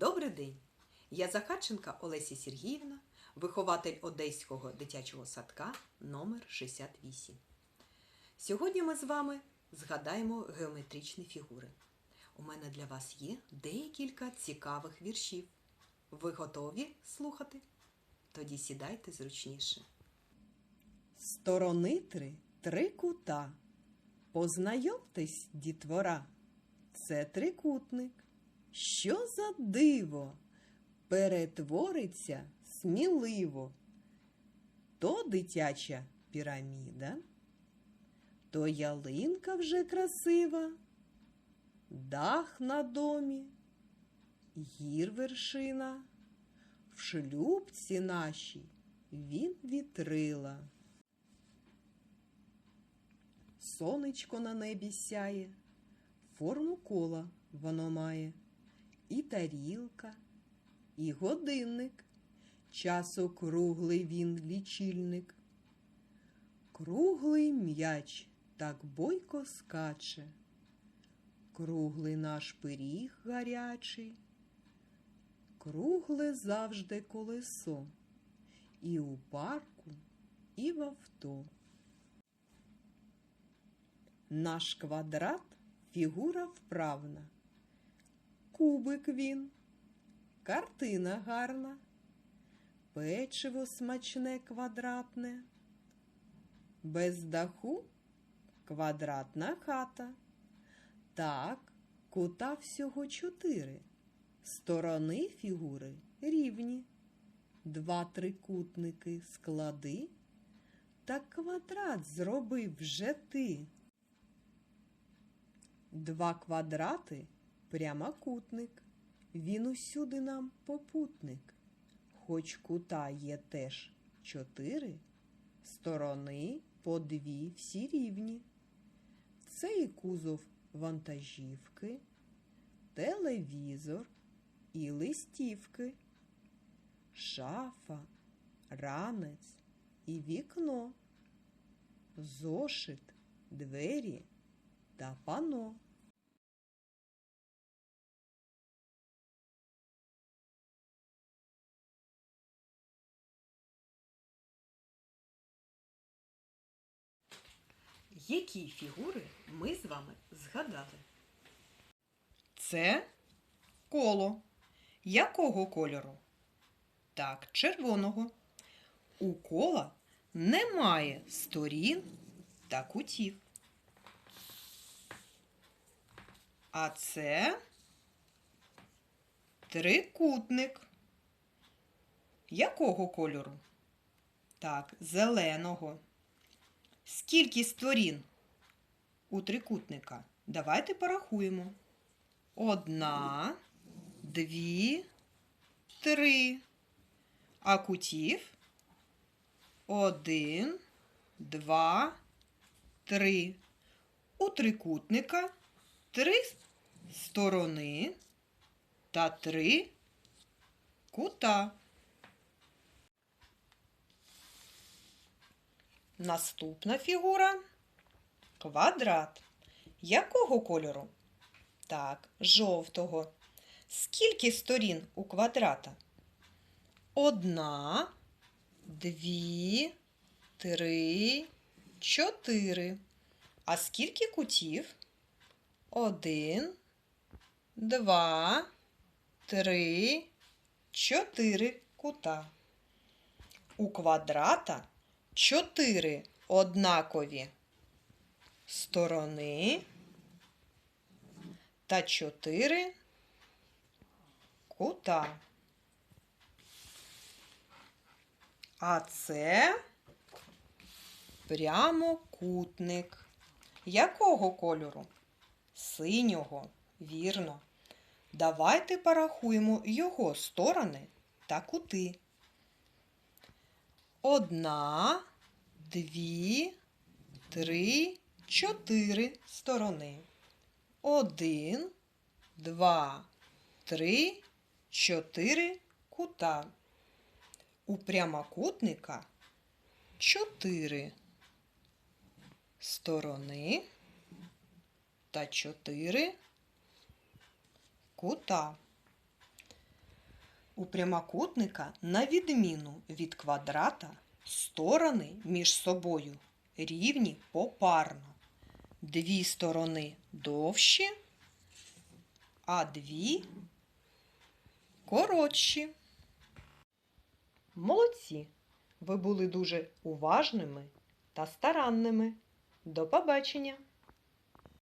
Добрий день! Я Захарченка Олеся Сергіївна, вихователь Одеського дитячого садка номер 68. Сьогодні ми з вами згадаємо геометричні фігури. У мене для вас є декілька цікавих віршів. Ви готові слухати? Тоді сідайте зручніше. Сторони три, три кута. Познайомтесь, дітвора. Це трикутник. Що за диво? Перетвориться сміливо. То дитяча піраміда, то ялинка вже красива, дах на домі, гір вершина, в шлюбці нашій він вітрила. Сонечко на небі сяє, форму кола воно має, і тарілка, і годинник, часокруглий він лічильник. Круглий м'яч так бойко скаче, круглий наш пиріг гарячий, кругле завжди колесо, і у парку, і в авто. Наш квадрат фігура вправна. Кубик він, картина гарна, печиво смачне квадратне, без даху квадратна хата. Так, кута всього чотири. Сторони фігури рівні. Два трикутники склади, та квадрат зробив вже ти. Два квадрати прямокутник. Він усюди нам попутник. Хоч кута є теж чотири, сторони по дві всі рівні. Це і кузов вантажівки, телевізор і листівки, шафа, ранець і вікно, зошит, двері та пано. Які фігури ми з вами згадали? Це коло. Якого кольору? Так, червоного. У кола немає сторін та кутів. А це трикутник. Якого кольору? Так, зеленого. Скільки сторін у трикутника? Давайте порахуємо. Одна, дві, три. А кутів? Один, два, три. У трикутника три сторони та три кута. Наступна фігура квадрат. Якого кольору? Так, жовтого. Скільки сторін у квадрата? Одна, дві, три, чотири. А скільки кутів? Один, два, три, чотири кута. У квадрата чотири однакові сторони та чотири кута. А це прямокутник. Якого кольору? Синього, вірно. Давайте порахуємо його сторони та кути. Одна, дві, три, чотири сторони. Один, два, три, чотири кута. У прямокутника чотири сторони та чотири кута. У прямокутника, на відміну від квадрата, сторони між собою рівні попарно. Дві сторони довші, а дві коротші. Молодці! Ви були дуже уважними та старанними. До побачення!